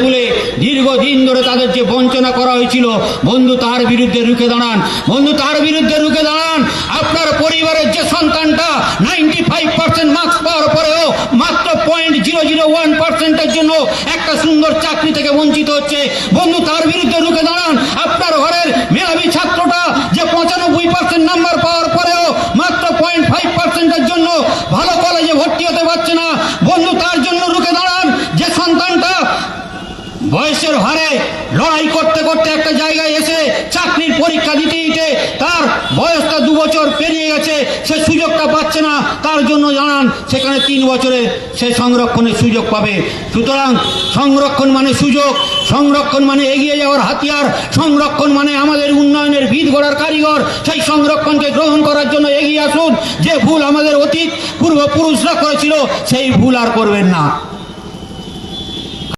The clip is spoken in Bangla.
তুলে দীর্ঘদিন ধরে তাদের যে বঞ্চনা করা হয়েছিল বন্ধু তার বিরুদ্ধে রুখে দাঁড়ান। বন্ধু তার বিরুদ্ধে রুখে দাঁড়ান। আপনার পরিবারের যে সন্তানটা নাইনটি ফাইভ পার্সেন্ট মার্কস পাওয়ার পরেও মাত্র পয়েন্ট জিরো জিরো ওয়ান পার্সেন্টের জন্য একটা সুন্দর চাকরি থেকে বঞ্চিত হচ্ছে। বন্ধু তার বিরুদ্ধে রুখে দাঁড়ান। আপনার ঘরের মেধাবী ছাত্রটা যে পঁচানব্বই পার্সেন্ট নাম্বার পাওয়ার পরেও মাত্র পয়েন্ট ফাইভ পার্সেন্টের জন্য ভালো কলেজে ভর্তি হতে বয়সের হারে লড়াই করতে করতে একটা জায়গায় এসে চাকরির পরীক্ষা দিতে দিতে তার বয়সটা দু বছর পেরিয়ে গেছে, সে সুযোগটা পাচ্ছে না। তার জন্য জানান, সেখানে তিন বছরে সে সংরক্ষণের সুযোগ পাবে। সুতরাং সংরক্ষণ মানে সুযোগ, সংরক্ষণ মানে এগিয়ে যাওয়ার হাতিয়ার, সংরক্ষণ মানে আমাদের উন্নয়নের ভিত গড়ার কারিগর। সেই সংরক্ষণকে গ্রহণ করার জন্য এগিয়ে আসুন। যে ভুল আমাদের অতীত পূর্বপুরুষরা করেছিল, সেই ভুল আর করবেন না।